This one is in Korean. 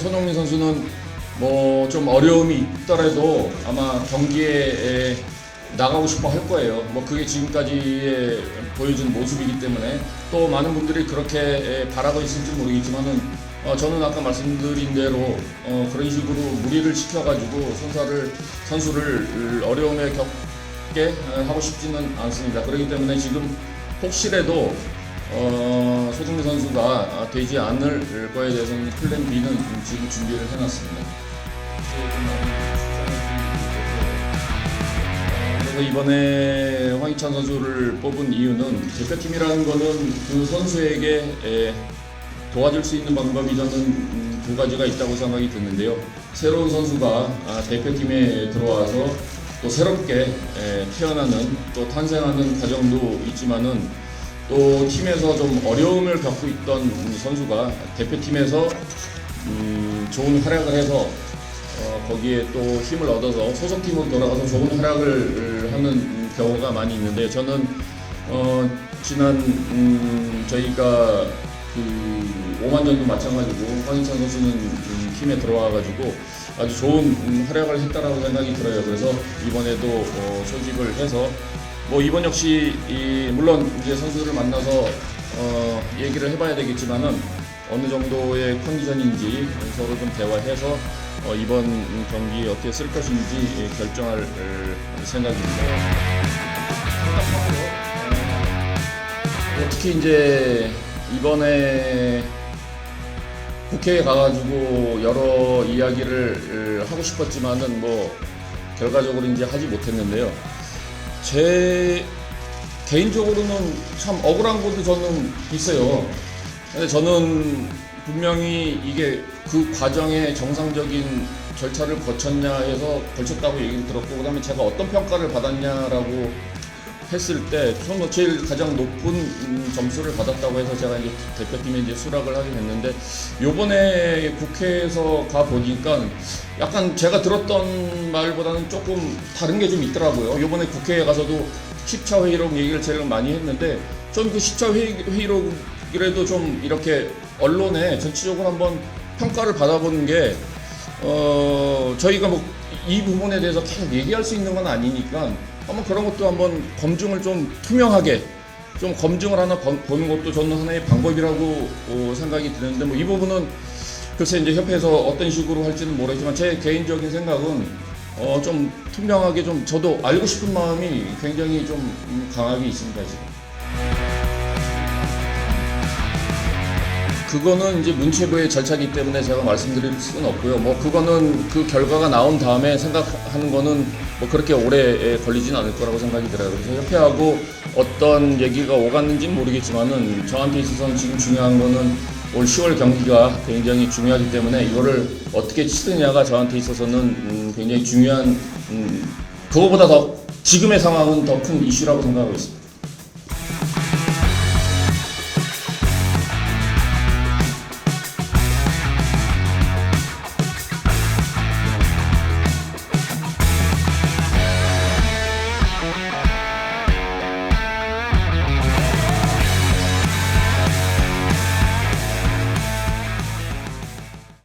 손흥민 선수는 뭐 좀 어려움이 있더라도 아마 경기에 에, 나가고 싶어 할 거예요. 뭐 그게 지금까지의 보여준 모습이기 때문에 또 많은 분들이 그렇게 에, 바라고 있을지 모르겠지만은 어, 저는 아까 말씀드린 대로 어, 그런 식으로 무리를 시켜가지고 선수를 선수를 어려움에 겪게 어, 하고 싶지는 않습니다. 그렇기 때문에 지금 혹시라도 어, 소승민 선수가 되지 않을 거에 대해서는 플랜 B는 지금 준비를 해놨습니다. 그래서 이번에 황희찬 선수를 뽑은 이유는 대표팀이라는 거는 그 선수에게 에, 도와줄 수 있는 방법이 저는 음, 두 가지가 있다고 생각이 드는데요. 새로운 선수가 아, 대표팀에 들어와서 또 새롭게 에, 태어나는 또 탄생하는 과정도 있지만은 또 팀에서 좀 어려움을 겪고 있던 선수가 대표팀에서 음, 좋은 활약을 해서 어, 거기에 또 힘을 얻어서 소속팀으로 돌아가서 좋은 활약을 하는 경우가 많이 있는데 저는 어, 지난 음, 저희가 그 5만전도 마찬가지고 황희찬 선수는 음, 팀에 들어와가지고 아주 좋은 음, 활약을 했다라고 생각이 들어요. 그래서 이번에도 어, 소집을 해서 뭐 이번 역시 이 물론 이제 선수들을 만나서 어, 얘기를 해봐야 되겠지만은 어느 정도의 컨디션인지 서로 좀 대화해서 어, 이번 경기 어떻게 쓸 것인지 예, 결정할 어, 생각입니다. 어, 특히 이제 이번에 국회에 가가지고 여러 이야기를 어, 하고 싶었지만은 뭐 결과적으로 이제 하지 못했는데요. 제 개인적으로는 참 억울한 것도 저는 있어요. 근데 저는 분명히 이게 그 과정에 정상적인 절차를 거쳤냐 해서 거쳤다고 얘기를 들었고 그다음에 제가 어떤 평가를 받았냐라고 했을 때 저는 제일 가장 높은 음, 점수를 받았다고 해서 제가 이제 대표팀에 이제 수락을 하게 됐는데 요번에 국회에서 가 보니까 약간 제가 들었던 말보다는 조금 다른 게 좀 있더라고요. 요번에 국회에 가서도 10차 회의록 얘기를 제일 많이 했는데 저는 그 10차 회의, 회의록이라도 좀 이렇게 언론에 전체적으로 한번 평가를 받아보는 게 어, 저희가 뭐 이 부분에 대해서 계속 얘기할 수 있는 건 아니니까 한번 그런 것도 한번 검증을 좀 투명하게 좀 검증을 하나 번- 보는 것도 저는 하나의 방법이라고 어, 생각이 드는데 뭐 이 부분은 글쎄 이제 협회에서 어떤 식으로 할지는 모르지만 제 개인적인 생각은 어, 좀 투명하게 좀 저도 알고 싶은 마음이 굉장히 좀 음, 강하게 있습니다 지금. 그거는 이제 문체부의 절차이기 때문에 제가 말씀드릴 수는 없고요. 뭐 그거는 그 결과가 나온 다음에 생각하는 거는 뭐 그렇게 오래 걸리진 않을 거라고 생각이 들어요. 그래서 협회하고 어떤 얘기가 오갔는지는 모르겠지만은 저한테 있어서는 지금 중요한 거는 올 10월 경기가 굉장히 중요하기 때문에 이거를 어떻게 치느냐가 저한테 있어서는 음, 굉장히 중요한 음, 그거보다 더 지금의 상황은 더 큰 이슈라고 생각하고 있습니다.